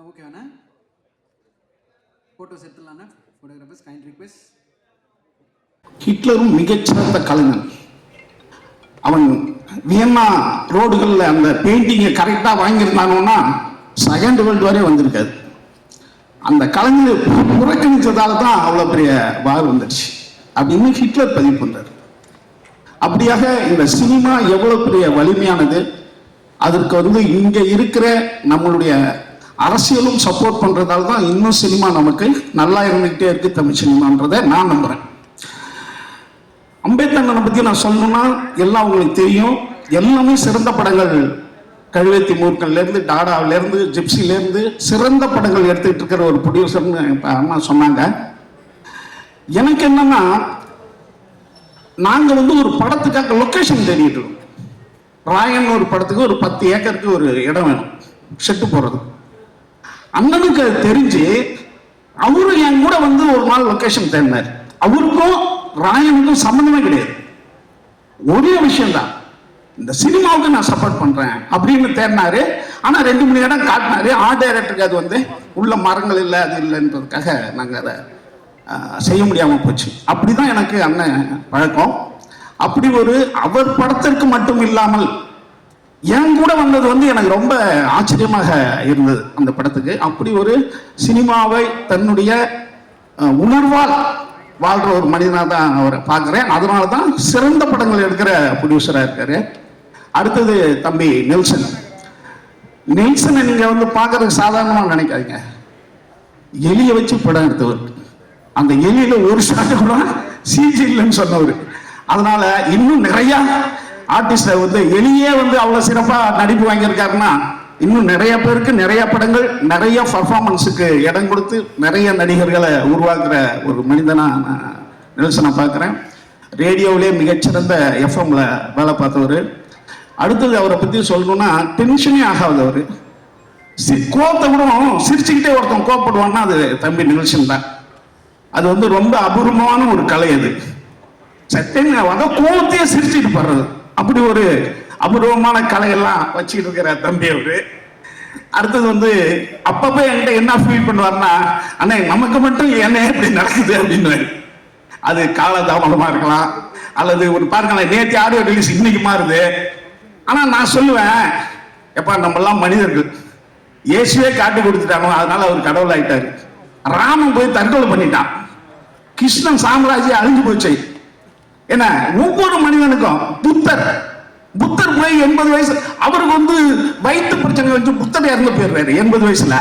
அண்ணா okay அண்ணா photos எடுத்துடலாண்ணா photographers kind request ஹிட்லரும் மிகச்சிறந்த கலைஞன். அவன் வியன்னா ரோடுகளில் அந்த பெயிண்டிங்கை கரெக்டாக வாங்கியிருந்தானோன்னா செகண்ட் வேர்ல்டு வரை வந்திருக்காது அந்த கலைஞர் புறக்கணித்ததால தான் அவ்வளோ பெரிய வார் வந்துடுச்சு. அப்படின்னு ஹிட்லர் பதிவு பண்றார். அப்படியாக இந்த சினிமா எவ்வளோ பெரிய வலிமையானது? அதற்கு வந்து இங்கே இருக்கிற நம்மளுடைய அரசியலும் சப்போர்ட் பண்ணுறதால தான் இன்னும் சினிமா நமக்கு நல்லா இருந்துக்கிட்டே இருக்கு தமிழ் சினிமான்றதை நான் நம்புகிறேன் அம்பேத்கரனை பற்றி நான் சொல்லணும்னா எல்லாம் உங்களுக்கு தெரியும். எல்லாமே சிறந்த படங்கள். கழுவேத்தி மூர்க்கன்லேருந்து டாடாவிலேருந்து ஜிப்சிலேருந்து சிறந்த படங்கள் எடுத்துக்கிட்டு இருக்கிற ஒரு ப்ரொடியூசர்னு அம்மா சொன்னாங்க. எனக்கு என்னன்னா நாங்கள் வந்து ஒரு படத்துக்காக லொக்கேஷன் தேடிட்டு இருக்கோம். ராயன் ஒரு படத்துக்கு ஒரு பத்து ஏக்கருக்கு ஒரு இடம் வேணும். செட்டு போகிறது அண்ணனுக்கு அது தெரிஞ்சு அவரும் என் கூட வந்து ஒரு நாள் லொக்கேஷன் தேடினார். அவருக்கும் ராயனுக்கும் சம்மந்தமே கிடையாது. ஒரே விஷயம்தான். இந்த சினிமாவுக்கு நான் சப்போர்ட் பண்றேன் அப்படின்னு தேடினாரு. ஆனா ரெண்டு மணி இடம் காட்டினாரு. ஆர்ட் டைரக்டருக்கு அது வந்து உள்ள மரங்கள் இல்லை அது இல்லைன்றதுக்காக நாங்கள் அதை செய்ய முடியாம போச்சு. அப்படிதான் எனக்கு அண்ணன் பழக்கம். அப்படி ஒரு அவர் படத்திற்கு மட்டும் இல்லாமல் என் கூட வந்தது வந்து எனக்கு ரொம்ப ஆச்சரியமாக இருந்தது அந்த படத்துக்கு. அப்படி ஒரு சினிமாவை தன்னுடைய உணர்வால் வாழ்ற ஒரு மனிதனாக தான் அவரை பார்க்குறேன். அதனால தான் சிறந்த படங்கள் எடுக்கிற ப்ரொடியூசராக இருக்காரு. அடுத்தது தம்பி நெல்சன். நெல்சனை நீங்க வந்து பார்க்கறதுக்கு சாதாரணமாக நினைக்காதீங்க. எலியை வச்சு படம் எடுத்தவர். அந்த எலியில ஒரு ஷாட்டு கூட சிஜி இல்லைன்னு சொன்னவர். அதனால இன்னும் நிறையா ஆர்டிஸ்ட வந்து எலியே வந்து அவ்வளவு சிறப்பா நடிப்பு வாங்கியிருக்காருன்னா இன்னும் நிறைய பேருக்கு நிறைய படங்கள் நிறைய பர்ஃபார்மன்ஸுக்கு இடம் கொடுத்து நிறைய நடிகர்களை உருவாக்குற ஒரு மனிதனா நான் நெல்சனை பார்க்குறேன். ரேடியோவிலே மிகச்சிறந்த எஃப்எம்ல வேலை பார்த்தவர். அடுத்தது அவரை பத்தி சொல்லணும்னா டென்ஷனே ஆகாது அவரு சி- கூட சிரிச்சுக்கிட்டே ஒருத்தன் கோபப்படுவான்னா அது தம்பி நிகழ்ச்சின் தான். அது வந்து ரொம்ப அபூர்வமான ஒரு கலை அது. சட்டைங்க வந்து கோவத்தையே சிரிச்சுட்டு படுறது அப்படி ஒரு அபூர்வமான கலையெல்லாம் வச்சுக்கிட்டு இருக்கிற தம்பி அவரு. அடுத்தது வந்து அப்பப்ப என்கிட்ட என்ன ஃபீல் பண்ணுவார்னா அண்ணே நமக்கு மட்டும் என்ன இப்படி நடக்குது அப்படின்னு அது காலதாமதமா இருக்கலாம். அல்லது ஒரு பாருங்களேன் நேற்று ஆடியோ ரிலீஸ் இன்னைக்கு மாறுது. ஆனா நான் சொல்லுவேன் எப்பா நம்ம எல்லாம் மனிதர்கள். இயேசுவே காட்டி கொடுத்துட்டாங்க அதனால அவர் கடவுள் ஆயிட்டாரு ராமன் போய் தற்கொலை பண்ணிட்டான். கிருஷ்ணன் சாம்ராஜ்யம் அழிஞ்சு போச்சு. என்ன? ஒவ்வொரு மனிதனுக்கும் புத்தர். புத்தர் போய் எண்பது வயசு அவருக்கு வந்து வயிற்று பிரச்சனை வச்சு புத்தர் இறந்து போயிடுறாரு எண்பது வயசுல.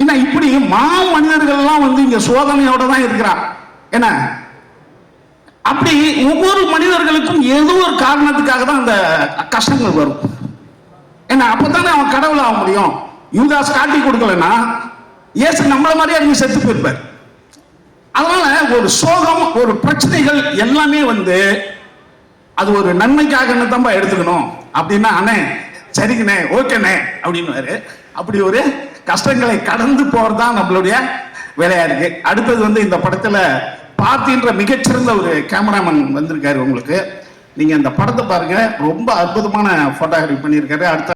என்ன இப்படி மா மனிதர்கள் எல்லாம் வந்து இங்க சோதனையோட தான் இருக்கிறான் என்ன? அப்படி ஒவ்வொரு மனிதர்களுக்கும் ஏதோ ஒரு காரணத்துக்காக தான் அந்த கஷ்டங்கள் வரும். ஏன்னா அப்பதானே அவன் கடவுள் ஆக முடியும்? யூதாஸ் காட்டி கொடுக்கலன்னா இயேசு நம்மள மாதிரியே நீங்க செத்து போயிருப்பார். அதனால ஒரு சோகம் ஒரு பிரச்சனைகள் எல்லாமே வந்து அது ஒரு நன்மைக்காக தான் எடுத்துக்கணும்? அப்படின்னா அண்ணே சரிங்கண்ணே ஓகேண்ணே அப்படின்னு அப்படி ஒரு கஷ்டங்களை கடந்து போறதுதான் நம்மளுடைய வேலையா இருக்கு. அடுத்தது வந்து இந்த படத்துல பார்த்தின்ற மிகச்சிறந்த ஒரு கேமராமேன் வந்திருக்காரு உங்களுக்கு. நீங்க இந்த படத்தை பாருங்க. ரொம்ப அற்புதமான போட்டோகிராஃபி பண்ணியிருக்காரு. அடுத்த